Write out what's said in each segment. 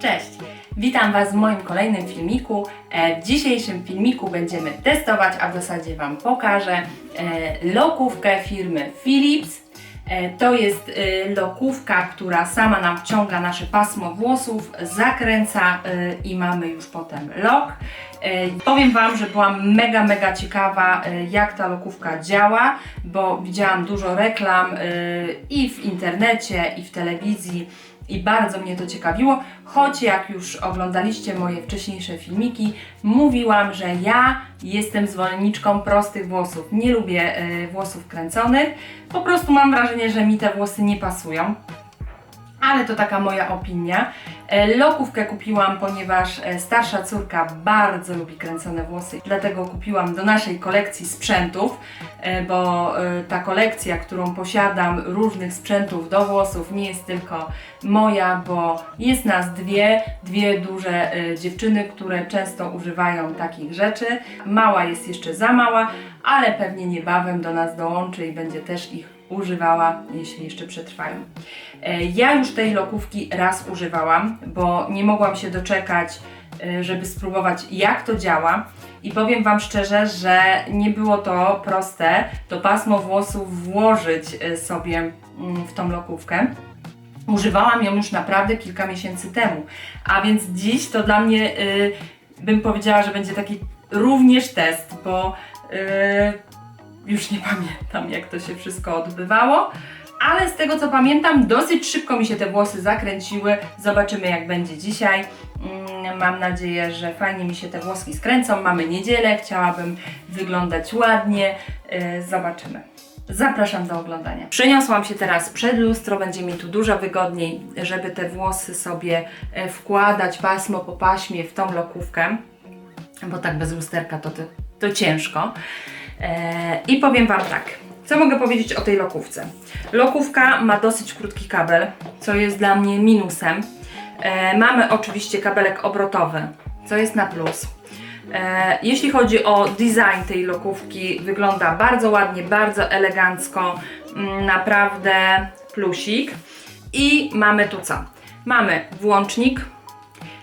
Cześć! Witam Was w moim kolejnym filmiku. E, W dzisiejszym filmiku będziemy testować, a w zasadzie Wam pokażę e, lokówkę firmy Philips. E, To jest lokówka, która sama nam wciąga nasze pasmo włosów, zakręca i mamy już potem lok. Powiem Wam, że byłam mega, mega ciekawa, jak ta lokówka działa, bo widziałam dużo reklam i w internecie, i w telewizji i bardzo mnie to ciekawiło, choć jak już oglądaliście moje wcześniejsze filmiki, mówiłam, że ja jestem zwolenniczką prostych włosów. Nie lubię e, włosów kręconych, po prostu mam wrażenie, że mi te włosy nie pasują. Ale to taka moja opinia. E, Lokówkę kupiłam, ponieważ e, starsza córka bardzo lubi kręcone włosy, dlatego kupiłam do naszej kolekcji sprzętów, e, bo ta kolekcja, którą posiadam, różnych sprzętów do włosów, nie jest tylko moja, bo jest nas dwie, dwie duże dziewczyny, które często używają takich rzeczy. Mała jest jeszcze za mała, ale pewnie niebawem do nas dołączy i będzie też ich używała, jeśli jeszcze przetrwają. E, Ja już tej lokówki raz używałam, bo nie mogłam się doczekać, e, żeby spróbować jak to działa. I powiem Wam szczerze, że nie było to proste, to pasmo włosów włożyć e, sobie mm, w tą lokówkę. Używałam ją już naprawdę kilka miesięcy temu, a więc dziś to dla mnie y, bym powiedziała, że będzie taki również test, bo y, już nie pamiętam jak to się wszystko odbywało, ale z tego co pamiętam, dosyć szybko mi się te włosy zakręciły. Zobaczymy jak będzie dzisiaj. Mm, Mam nadzieję, że fajnie mi się te włoski skręcą. Mamy niedzielę, chciałabym wyglądać ładnie. Y, Zobaczymy. Zapraszam do oglądania. Przeniosłam się teraz przed lustro, będzie mi tu dużo wygodniej, żeby te włosy sobie e, wkładać pasmo po paśmie w tą lokówkę, bo tak bez lusterka to, to, to ciężko. I powiem Wam tak, co mogę powiedzieć o tej lokówce? Lokówka ma dosyć krótki kabel, co jest dla mnie minusem. E, mamy oczywiście kabelek obrotowy, co jest na plus. E, Jeśli chodzi o design tej lokówki, wygląda bardzo ładnie, bardzo elegancko, mm, naprawdę plusik. I mamy tu co? Mamy włącznik,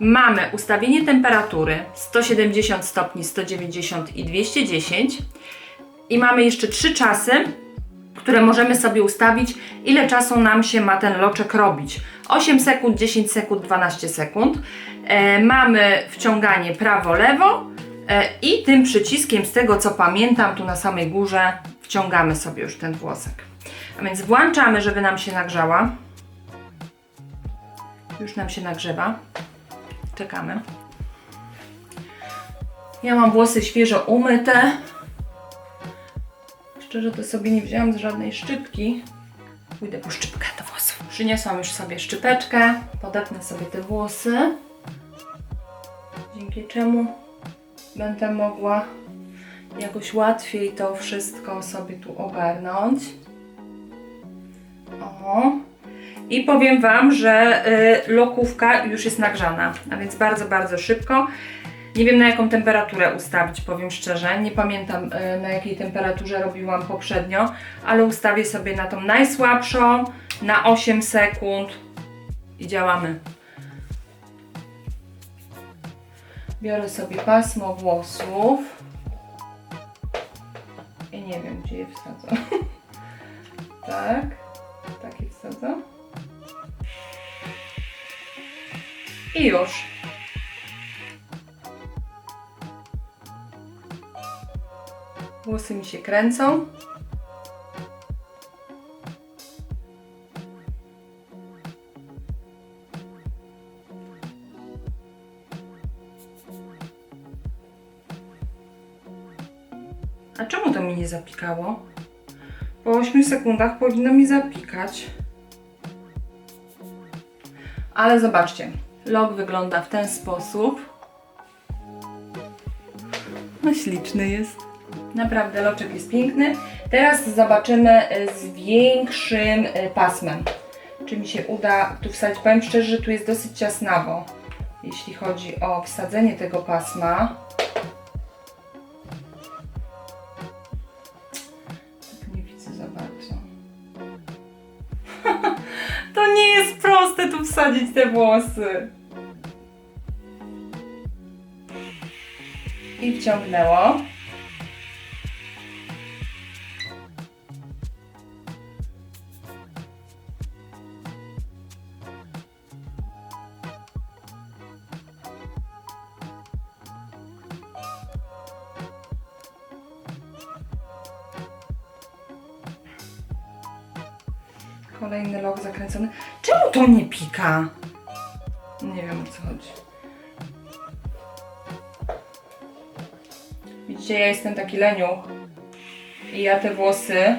mamy ustawienie temperatury 170 stopni, 190 i 210 i mamy jeszcze trzy czasy, które możemy sobie ustawić, ile czasu nam się ma ten loczek robić. 8 sekund, 10 sekund, 12 sekund. E, mamy wciąganie prawo-lewo e, i tym przyciskiem, z tego co pamiętam, tu na samej górze wciągamy sobie już ten włosek. A więc włączamy, żeby nam się nagrzała. Już nam się nagrzewa. Czekamy. Ja mam włosy świeżo umyte. Szczerze to sobie nie wzięłam z żadnej szczypki. Pójdę po szczypkę do włosów. Przyniosłam już sobie szczypeczkę. Podepnę sobie te włosy. Dzięki czemu będę mogła jakoś łatwiej to wszystko sobie tu ogarnąć. O. I powiem Wam, że y, lokówka już jest nagrzana, a więc bardzo, bardzo szybko. Nie wiem na jaką temperaturę ustawić, powiem szczerze. Nie pamiętam y, na jakiej temperaturze robiłam poprzednio, ale ustawię sobie na tą najsłabszą, na 8 sekund i działamy. Biorę sobie pasmo włosów i nie wiem gdzie je wsadzę. tak, tak je wsadzę. I już. Włosy mi się kręcą. A czemu to mi nie zapikało? Po 8 sekundach powinno mi zapikać. Ale zobaczcie, log wygląda w ten sposób. No śliczny jest. Naprawdę loczek jest piękny. Teraz zobaczymy e, z większym e, pasmem, czy mi się uda tu wsadzić. Powiem szczerze, że tu jest dosyć ciasnawo, jeśli chodzi o wsadzenie tego pasma. Nie widzę za bardzo. to nie jest proste tu wsadzić te włosy. I wciągnęło. Kolejny lok zakręcony. Czemu to nie pika? Nie wiem o co chodzi. Widzicie, ja jestem taki leniuch. I ja te włosy.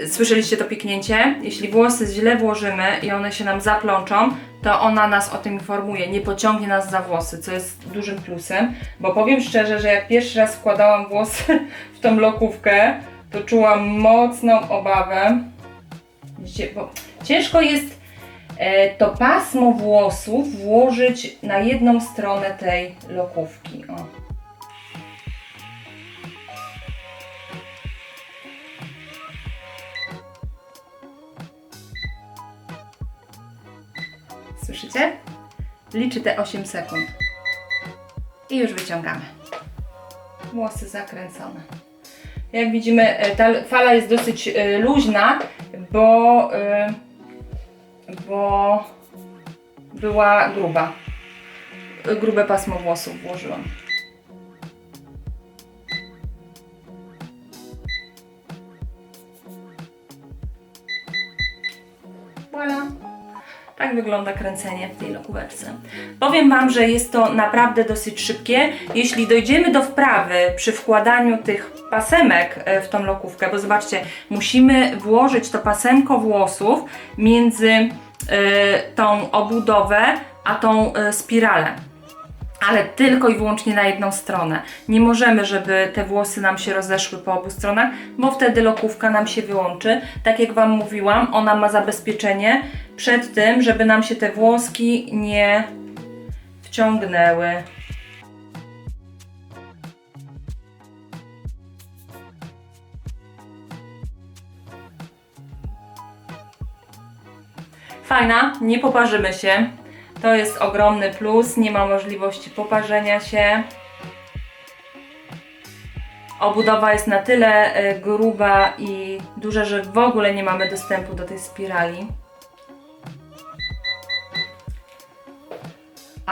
Yy, Słyszeliście to piknięcie? Jeśli włosy źle włożymy i one się nam zaplączą, to ona nas o tym informuje, nie pociągnie nas za włosy, co jest dużym plusem, bo powiem szczerze, że jak pierwszy raz wkładałam włosy w tą lokówkę, to czułam mocną obawę. Widzicie, bo ciężko jest e, to pasmo włosów włożyć na jedną stronę tej lokówki. O. Słyszycie? Liczy te 8 sekund. I już wyciągamy. Włosy zakręcone. Jak widzimy, e, ta fala jest dosyć e, luźna, bo, e, bo była gruba. Grube pasmo włosów włożyłam. Tak wygląda kręcenie w tej lokóweczce. Powiem Wam, że jest to naprawdę dosyć szybkie. Jeśli dojdziemy do wprawy przy wkładaniu tych pasemek e, w tą lokówkę, bo zobaczcie, musimy włożyć to pasemko włosów między e, tą obudowę a tą e, spiralę ale tylko i wyłącznie na jedną stronę. Nie możemy, żeby te włosy nam się rozeszły po obu stronach, bo wtedy lokówka nam się wyłączy. Tak jak Wam mówiłam, ona ma zabezpieczenie przed tym, żeby nam się te włoski nie wciągnęły. Fajna, nie poparzymy się. To jest ogromny plus, nie ma możliwości poparzenia się. Obudowa jest na tyle e, gruba i duża, że w ogóle nie mamy dostępu do tej spirali.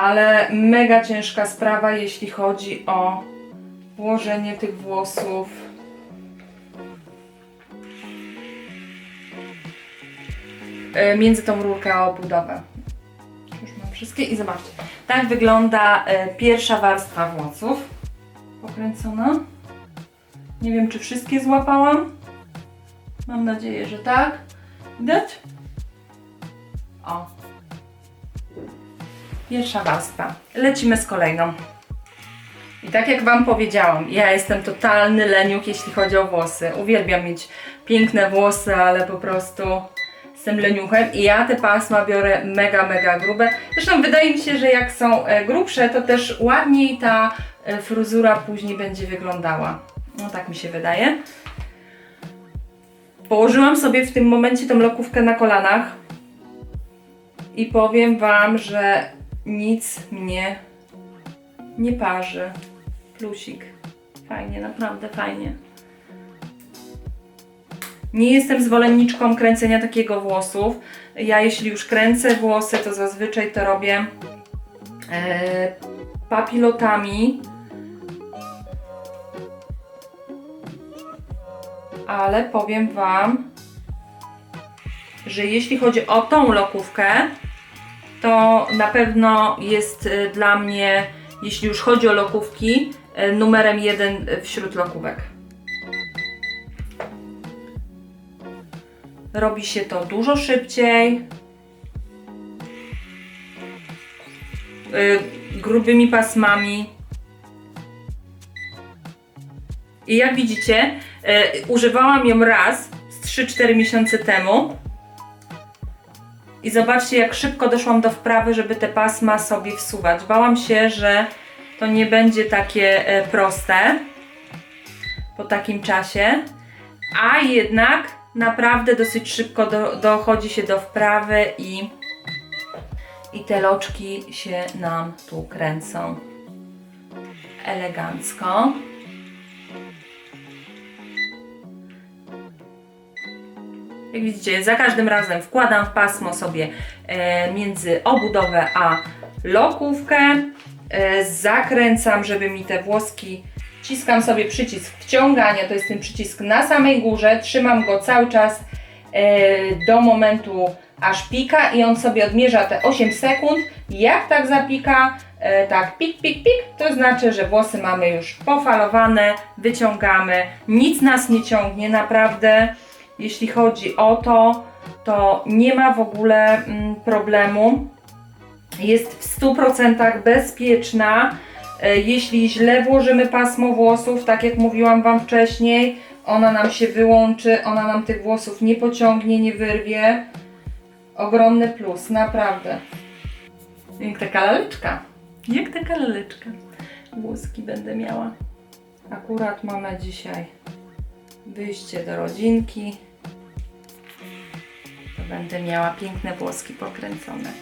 Ale mega ciężka sprawa, jeśli chodzi o włożenie tych włosów. e, Między tą rurkę a obudowę. Już mam wszystkie i zobaczcie. Tak wygląda e, pierwsza warstwa włosów. Pokręcona. Nie wiem, czy wszystkie złapałam. Mam nadzieję, że tak. Widać? O. Pierwsza warstwa. Lecimy z kolejną. I tak jak Wam powiedziałam, ja jestem totalny leniuch, jeśli chodzi o włosy. Uwielbiam mieć piękne włosy, ale po prostu jestem leniuchem i ja te pasma biorę mega, mega grube. Zresztą wydaje mi się, że jak są e, grubsze, to też ładniej ta e, fryzura później będzie wyglądała. No tak mi się wydaje. Położyłam sobie w tym momencie tą lokówkę na kolanach i powiem Wam, że nic mnie nie parzy. Plusik. Fajnie, naprawdę fajnie. Nie jestem zwolenniczką kręcenia takiego włosów. Ja jeśli już kręcę włosy, to zazwyczaj to robię e, papilotami. Ale powiem Wam, że jeśli chodzi o tą lokówkę, to na pewno jest e, dla mnie, jeśli już chodzi o lokówki, e, numerem jeden wśród lokówek. Robi się to dużo szybciej. y, grubymi pasmami. I jak widzicie, y, używałam ją raz z 3-4 miesiące temu. I zobaczcie, jak szybko doszłam do wprawy, żeby te pasma sobie wsuwać. Bałam się, że to nie będzie takie e, proste po takim czasie, a jednak naprawdę dosyć szybko do, dochodzi się do wprawy i, i te loczki się nam tu kręcą elegancko. Jak widzicie, za każdym razem wkładam w pasmo sobie e, między obudowę a lokówkę. E, zakręcam, żeby mi te włoski. Wciskam sobie przycisk wciągania, to jest ten przycisk na samej górze. Trzymam go cały czas e, do momentu aż pika i on sobie odmierza te 8 sekund. Jak tak zapika, tak pik, pik, pik, to znaczy, że włosy mamy już pofalowane, wyciągamy. Nic nas nie ciągnie, naprawdę. Jeśli chodzi o to, to nie ma w ogóle mm, problemu. Jest w 100% bezpieczna. E, Jeśli źle włożymy pasmo włosów, tak jak mówiłam Wam wcześniej, ona nam się wyłączy, ona nam tych włosów nie pociągnie, nie wyrwie. Ogromny plus, naprawdę. Jak taka laleczka. Jak taka laleczka. Włoski będę miała. Akurat mamy dzisiaj wyjście do rodzinki. Będę miała piękne włoski pokręcone.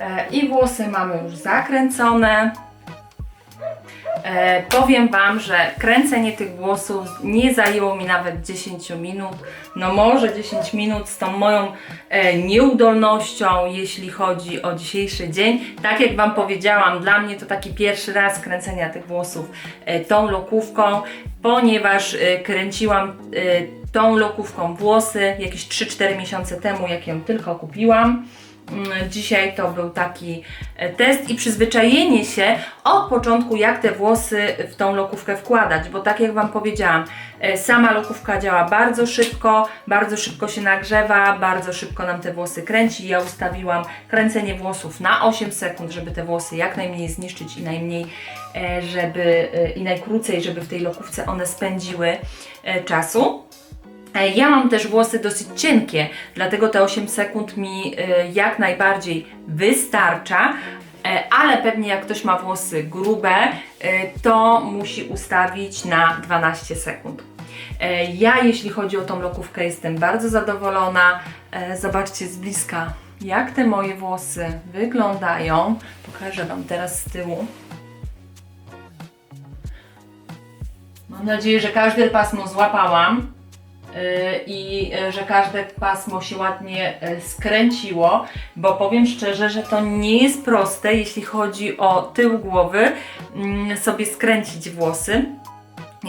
E, I włosy mamy już zakręcone. E, powiem Wam, że kręcenie tych włosów nie zajęło mi nawet 10 minut. No może 10 minut z tą moją e, nieudolnością, jeśli chodzi o dzisiejszy dzień. Tak jak Wam powiedziałam, dla mnie to taki pierwszy raz kręcenia tych włosów e, tą lokówką, ponieważ e, kręciłam e, tą lokówką włosy jakieś 3-4 miesiące temu, jak ją tylko kupiłam. Mm, Dzisiaj to był taki e, test i przyzwyczajenie się od początku, jak te włosy w tą lokówkę wkładać, bo tak jak Wam powiedziałam, e, sama lokówka działa bardzo szybko, bardzo szybko się nagrzewa, bardzo szybko nam te włosy kręci. Ja ustawiłam kręcenie włosów na 8 sekund, żeby te włosy jak najmniej zniszczyć i najmniej, e, żeby i najkrócej, żeby w tej lokówce one spędziły czasu. E, Ja mam też włosy dosyć cienkie, dlatego te 8 sekund mi e, jak najbardziej wystarcza. E, Ale pewnie jak ktoś ma włosy grube, to musi ustawić na 12 sekund. Ja, jeśli chodzi o tą lokówkę, jestem bardzo zadowolona. Zobaczcie z bliska, jak te moje włosy wyglądają. Pokażę Wam teraz z tyłu. Mam nadzieję, że każde pasmo złapałam i yy, że każde pasmo się ładnie yy, skręciło, bo powiem szczerze, że to nie jest proste, jeśli chodzi o tył głowy, mm, sobie skręcić włosy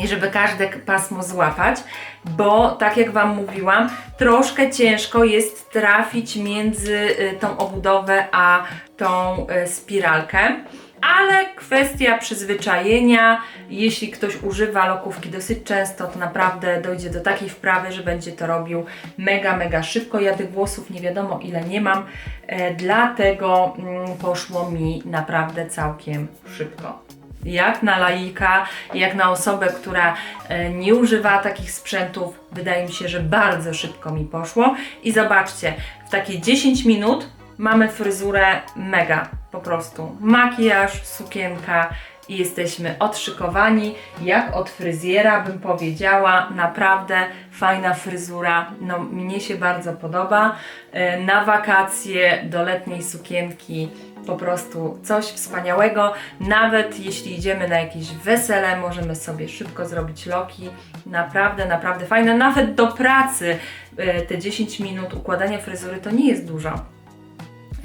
i żeby każde pasmo złapać, bo tak jak Wam mówiłam, troszkę ciężko jest trafić między y, tą obudowę a tą spiralkę. Ale kwestia przyzwyczajenia, jeśli ktoś używa lokówki dosyć często, to naprawdę dojdzie do takiej wprawy, że będzie to robił mega, mega szybko. Ja tych włosów nie wiadomo ile nie mam, e, dlatego mm, poszło mi naprawdę całkiem szybko jak na laika, jak na osobę, która e, nie używa takich sprzętów, wydaje mi się, że bardzo szybko mi poszło. I zobaczcie, w takie 10 minut mamy fryzurę mega, po prostu. Makijaż, sukienka i jesteśmy odszykowani, jak od fryzjera bym powiedziała, naprawdę fajna fryzura, no mnie się bardzo podoba. E, Na wakacje do letniej sukienki po prostu coś wspaniałego. Nawet jeśli idziemy na jakieś wesele, możemy sobie szybko zrobić loki. Naprawdę, naprawdę fajne. Nawet do pracy e, te 10 minut układania fryzury to nie jest dużo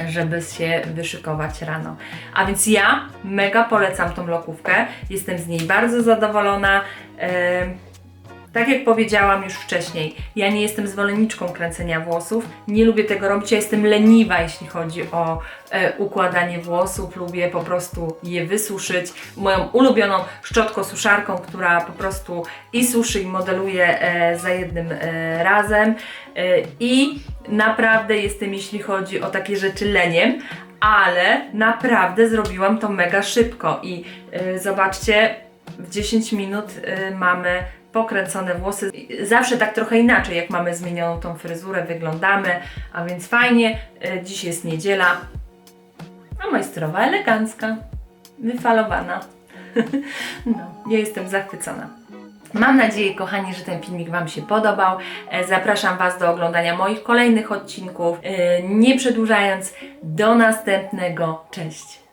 żeby się wyszykować rano. A więc ja mega polecam tą lokówkę. Jestem z niej bardzo zadowolona. Em, tak jak powiedziałam już wcześniej, ja nie jestem zwolenniczką kręcenia włosów. Nie lubię tego robić. Ja jestem leniwa, jeśli chodzi o e, układanie włosów. Lubię po prostu je wysuszyć. Moją ulubioną szczotką-suszarką, która po prostu i suszy, i modeluje e, za jednym e, razem. E, I naprawdę jestem, jeśli chodzi o takie rzeczy, leniem. Ale naprawdę zrobiłam to mega szybko i e, zobaczcie, w 10 minut y, mamy pokręcone włosy. Zawsze tak trochę inaczej, jak mamy zmienioną tą fryzurę, wyglądamy, a więc fajnie. Y, dziś jest niedziela, a majstrowa elegancka, wyfalowana. no, ja jestem zachwycona. Mam nadzieję, kochani, że ten filmik Wam się podobał. E, Zapraszam Was do oglądania moich kolejnych odcinków. E, Nie przedłużając, do następnego. Cześć!